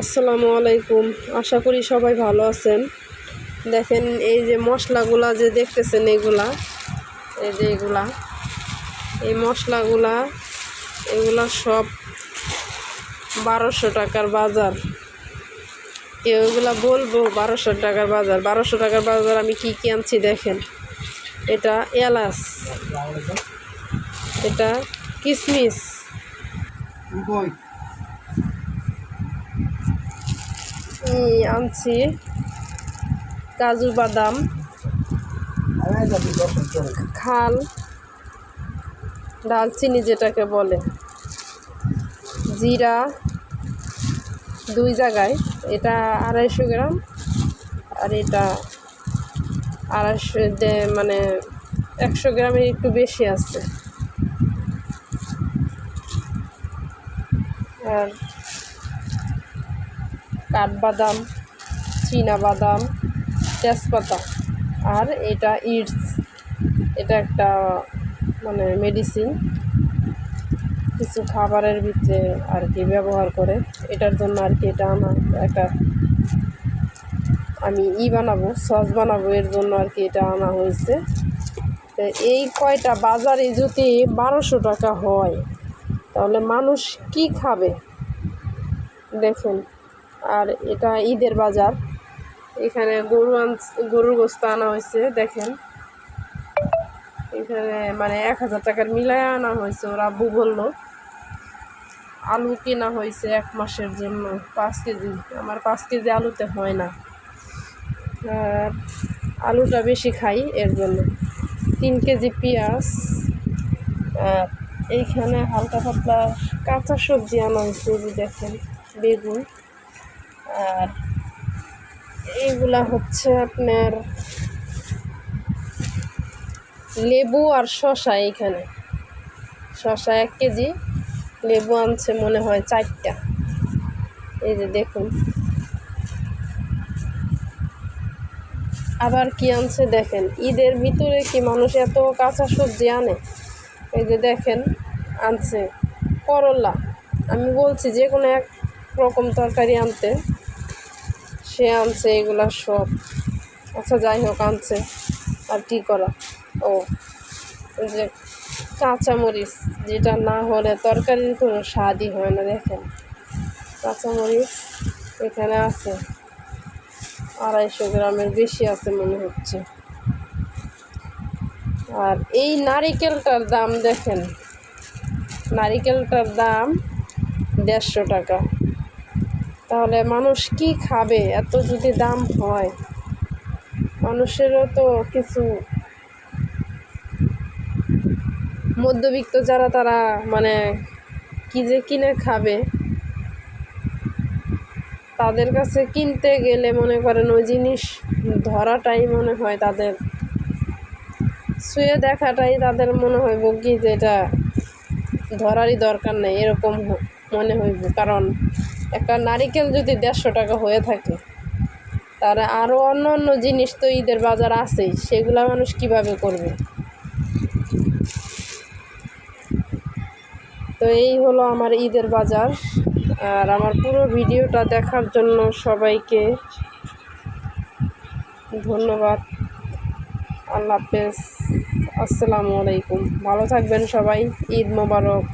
আসসালামু আলাইকুম। আশা করি সবাই ভালো আছেন। দেখেন এই যে মশলাগুলা যে দেখতেছেন এগুলা, এই যে এগুলা, এই মশলাগুলা, এগুলা সব বারোশো টাকার বাজার। কেউ এগুলা বলব বারোশো টাকার বাজার। বারোশো টাকার বাজার আমি কি কি আনছি দেখেন। এটা এলাচ, এটা কিশমিশ এই আনছি। কাজু বাদাম। খাল। ডালচিনি যেটাকে বলে। জিরা। দুই জায়গায়। এটা আড়াইশো গ্রাম। আর এটা আড়াইশো মানে একশো গ্রামের একটু বেশি আছে। আর কাঠবাদাম বাদাম তেজপাতা। আর এটা ইটস এটা একটা মানে মেডিসিন কিছু খাবারের ভিতরে আর কি ব্যবহার করে। এটার জন্য আর কি এটা আমার একটা, আমি ই বানাবো, সস বানাবো, এর জন্য আর কি এটা আনা হয়েছে। এই কয়টা বাজারে যদি বারোশো টাকা হয় তাহলে মানুষ কি খাবে? দেখুন, আর এটা ঈদের বাজার। এখানে গরু আন গরুর গোস্ত আনা হয়েছে, দেখেন। এখানে মানে এক হাজার টাকার মিলায় আনা হয়েছে, ওর আব্বু বলল। আলু কেনা হয়েছে এক মাসের জন্য, পাঁচ কেজি। আমার পাঁচ কেজি আলুতে হয় না। আর আলুটা বেশি খাই এর জন্য। তিন কেজি পেঁয়াজ, আর এইখানে হালকা পাতলা কাঁচা সবজি আনা হয়েছে দেখেন, বেগুন। আর এইগুলা হচ্ছে আপনার লেবু আর শশা এইখানে। শশা এক কেজি, লেবু আনছে মনে হয় চারটা। এই যে দেখুন। আবার কি আনছে দেখেন, ঈদের ভিতরে কি মানুষ এত কাঁচা সবজি আনে? এই যে দেখেন আনছে, করলা। আমি বলছি যে কোনো এক রকম তরকারি আনতে, সে আনছে এগুলা সব। আচ্ছা যাই হোক, আনছে। আর কি করা? ও যে কাঁচামরিচ, যেটা না হলে তরকারির কোনো স্বাদই হয় না, দেখেন। কাঁচামরিচ এখানে আছে। আড়াইশো গ্রামের বেশি আছে মনে হচ্ছে। আর এই নারিকেলটার দাম দেখেন নারিকেলটার দাম দেড়শো টাকা। তাহলে মানুষ কি খাবে? এত যদি দাম হয়, মানুষেরও তো কিছু মধ্যবিত্ত যারা তারা মানে কি যে কিনে খাবে? তাদের কাছে কিনতে গেলে মনে করেন ওই জিনিস ধরাটাই মনে হয় তাদের শুয়ে দেখাটাই তাদের মনে হয় কি যে এটা ধরারই দরকার নেই, এরকম মনে হইব। কারণ একটা নারিকেল যদি দেড়শো টাকা হয়ে থাকে তার আরও অন্য অন্য জিনিস তো ঈদের বাজার আছেই, সেগুলা মানুষ কীভাবে করবে? তো এই হলো আমার ঈদের বাজার, আর আমার পুরো ভিডিওটা দেখার জন্য সবাইকে ধন্যবাদ। আল্লাহ হাফেজ। আসসালামু আলাইকুম। ভালো থাকবেন সবাই। ঈদ মোবারক।